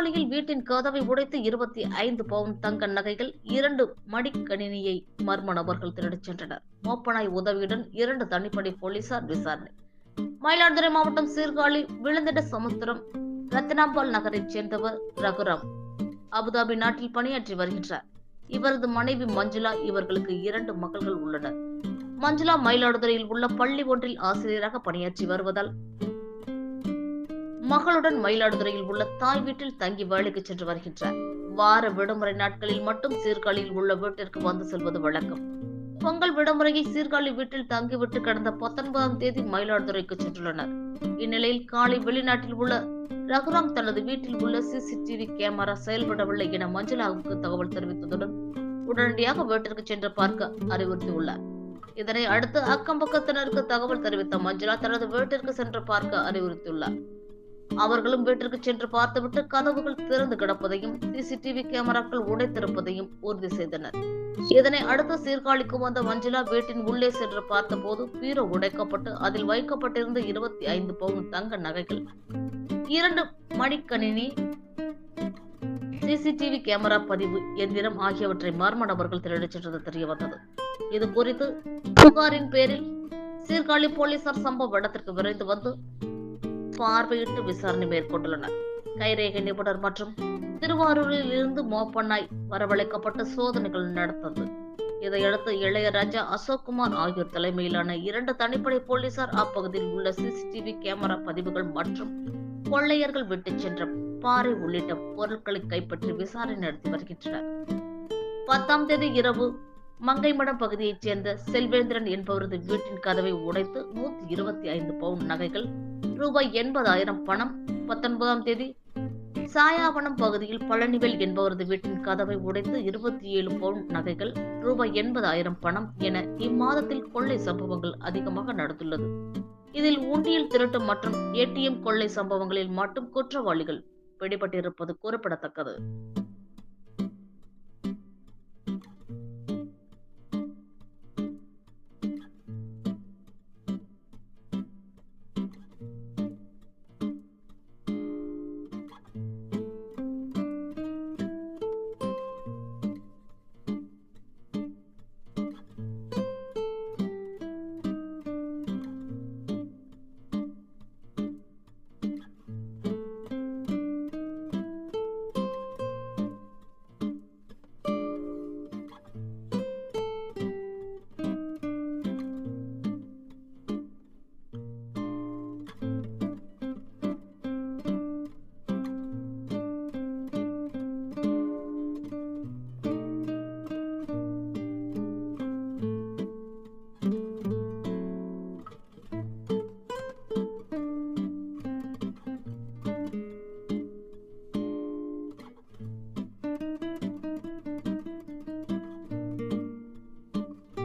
சீர்காழியில் வீட்டின் கதவை உடைத்து இருபத்தி ஐந்து பவுன் தங்க நகைகள் இரண்டு மடிக்கணினியை மர்ம நபர்கள் திருடிச் சென்றனர். மோப்பனாய் உதவியுடன் இரண்டு தனிப்படை போலீசார் விசாரணை. மயிலாடுதுறை மாவட்டம் சீர்காழி விழுந்திட சமுத்திரம் ரத்தினாம்பால் நகரைச் சேர்ந்தவர் ரகுராம். அபுதாபி நாட்டில் பணியாற்றி வருகின்றார். இவரது மனைவி மஞ்சுளா இவர்களுக்கு இரண்டு மகள்கள் உள்ளனர். மஞ்சுளா மயிலாடுதுறையில் உள்ள பள்ளி ஒன்றில் ஆசிரியராக பணியாற்றி வருவதால் மகளுடன் மயிலாடுதுறையில் உள்ள தாய் வீட்டில் தங்கி வேலைக்கு சென்று வருகின்றார். வார விடுமுறை நாட்களில் மட்டும் சீர்காழியில் உள்ள வீட்டிற்கு வந்து செல்வது வழக்கம். பொங்கல் விடுமுறையை சீர்காழி வீட்டில் தங்கிவிட்டு கடந்த பத்தொன்பதாம் தேதி மயிலாடுதுறைக்கு சென்றுள்ளனர். இந்நிலையில் காலை வெளிநாட்டில் உள்ள ரகுராம் தனது வீட்டில் உள்ள சிசிடிவி கேமரா செயல்படவில்லை என மஞ்சளாவுக்கு தகவல் தெரிவித்ததுடன் உடனடியாக வீட்டிற்கு சென்று பார்க்க அறிவுறுத்தியுள்ளார். இதனை அடுத்து அக்கம் பக்கத்தினருக்கு தகவல் தெரிவித்த மஞ்சளா தனது வீட்டிற்கு சென்று பார்க்க அறிவுறுத்தியுள்ளார். அவர்களும் வீட்டிற்கு சென்று பார்த்துவிட்டு கதவுகள் திறந்து கிடப்பதையும் சிசிடிவி கேமராக்கள் உடைத்திருப்பதையும் உறுதி செய்தனர். இதனை அடுத்து சீர்காழிக்கு வந்த மஞ்சுளா வீட்டின் உள்ளே சென்று பார்த்தபோது பீரோ உடைக்கப்பட்டு அதில் வைக்கப்பட்டிருந்த இருபத்தி ஐந்து பவுன் தங்க நகைகள். இரண்டு மடிக்கணினி சிசிடிவி கேமரா பதிவு எந்திரம் ஆகியவற்றை மர்ம நபர்கள் திருடிச் சென்றது தெரிய வந்தது இது குறித்து புகாரின் பேரில் சீர்காழி போலீசார் சம்பவ இடத்திற்கு விரைந்து வந்து பார்வையிட்டு விசாரணை மேற்கொண்டுள்ளனர். கைரேகை நிபுணர் மற்றும் திருவாரூரில் இருந்து மோப்பண்ணாய் வரவழைக்கப்பட்ட சோதனைகள் நடத்தது. இதையடுத்து இளையராஜா அசோக்குமார் ஆகியோர் தலைமையிலான இரண்டு தனிப்படை போலீசார் அப்பகுதியில் உள்ள சிசிடிவி கேமரா பதிவுகள் மற்றும் கொள்ளையர்கள் விட்டு சென்ற பாறை உள்ளிட்ட பொருட்களை கைப்பற்றி விசாரணை நடத்தி வருகின்றனர். பத்தாம் தேதி இரவு மங்கைமடம் பகுதியைச் சேர்ந்த செல்வேந்திரன் என்பவரது வீட்டின் கதவை உடைத்து நூத்தி இருபத்தி ஐந்து பவுன் நகைகள் ரூபாய் எண்பதாயிரம் பணம் பத்தொன்பதாம் தேதி சாயாவனம் பகுதியில் பழனிவேல் என்பவரது வீட்டின் கதவை உடைத்து இருபத்தி ஏழு பவுன் நகைகள் ரூபாய் எண்பதாயிரம் பணம் என இம்மாதத்தில் கொள்ளை சம்பவங்கள் அதிகமாக நடந்துள்ளது. இதில் உண்டியல் திருட்டு மற்றும் ஏடிஎம் கொள்ளை சம்பவங்களில் மட்டும் குற்றவாளிகள் பிடிபட்டிருப்பது குறிப்பிடத்தக்கது.